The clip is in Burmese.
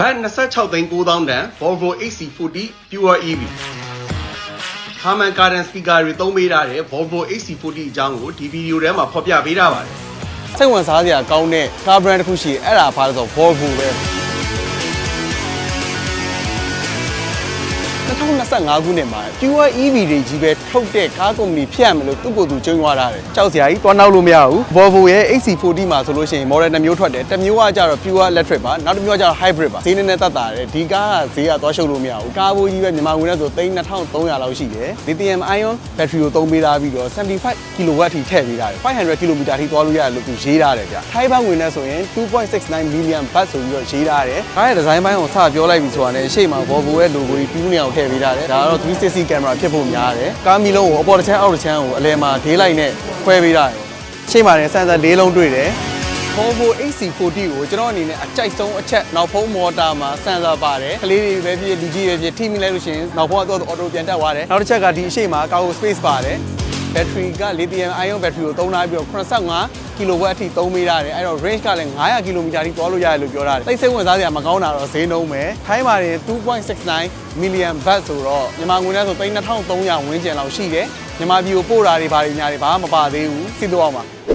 ဘတ်26သိန်း9000တန် Volvo XC40 Pure EV Harman Kardon speaker တွေသုံးပေးထားတဲ့ Volvo XC40 အကြောင်းကိုဒီဗီဒီယိုထဲမှာဖော်ပြပေးထားပါတယ်စိတ်ဝင်စားစရာကောင်းတဲ့ car brand တစ်ခုရှိတယ်အဲ့ဒါဘာလဲဆိုတော့ Volvo ပဲ 2025ခုနှစ်မှာ Pure EV တွေကြီးပဲထုတ်တဲ့ကားကုမ္ပဏီဖြစ်ရမယ်လို့သူ့ကိုယ်သူကြုံသွားတာတယ်။ကြောက်စရာကြီးတွားနောက်လို့မရဘူး။ Volvo ရဲ့ XC40 မှာဆိုလို့ရှိရင် model တစ်မျိုးထွက်တယ်။တစ်မျိုးကကြတော့ Pure Electric ပါ။နောက်တစ်မျိုးကကြတော့ Hybrid ပါ။ဈေးနည်းနည်းသက်သာတယ်။ဒီကားကဈေးကသွားရှုပ်လို့မရဘူး။ကားဘိုးကြီးပဲမြန်မာငွေနဲ့ဆို3300လောက်ရှိတယ်။ Lithium ion battery ကိုသုံးပေးထားပြီးတော့75 kW ထိထည့်ပေးထားတယ်။500 km ထိသွားလို့ရတယ်လို့သူရေးထားတယ်ဗျ။ထိုင်းဘတ်ငွေနဲ့ဆိုရင်2.69 million baht ဆိုပြီးတော့ရေးထားတယ်။ကားရဲ့ design ဘိုင်းကိုစပြောလိုက်ပြီဆိုတာနဲ့ရှေ့မှာ Volvo ရဲ့ logo ကြီးပြူးနေအောင်ထည့်ပေးထားတယ်။ဒါကတော့360 camera ဖြစ်ဖို့များတယ်။ကားမီလုံးကိုအပေါ်တစ်ချမ်းအောက်တစ်ချမ်းကိုအလယ်မှာဒေးလိုက်နဲ့ခွဲပေးထားတယ်။ရှေ့မှာလည်းစမ်းစမ်း၄လုံးတွေ့တယ်။ Volvo XC40 ကိုကျွန်တော်အနေနဲ့အကြိုက်ဆုံးအချက်နောက်ဖုံးမော်တာမှာစမ်းစာပါတယ်ကလေးတွေပဲဖြစ်လူကြီးပဲဖြစ်ထိမိလိုက်လို့ရှိရင်နောက်ဖုံးကတော့အော်တိုပြန်တက်သွားတယ်နောက်တစ်ချက်ကဒီအရှိမကာကို space ပါတယ် ဘက်ထရီက lithium ion battery ကိုသုံးထားပြီးတော့85 kW အထိသုံးပေးထားတယ်အဲ့တော့ range ကလည်း900 km ထိသွားလို့ရတယ်လို့ပြောထားတယ်သိစိတ်ဝင်စားစရာမကောင်းတာတော့ဈေးနှုန်းပဲထိုင်းပါတယ်2.69 million baht ဆိုတော့မြန်မာငွေနဲ့ဆို3300ဝန်းကျင်လောက်ရှိတယ်မြန်မာပြည်ကိုပို့တာတွေဘာတွေညာတွေဘာမှမပါသေးဘူးစီးတော့အောင်ပါ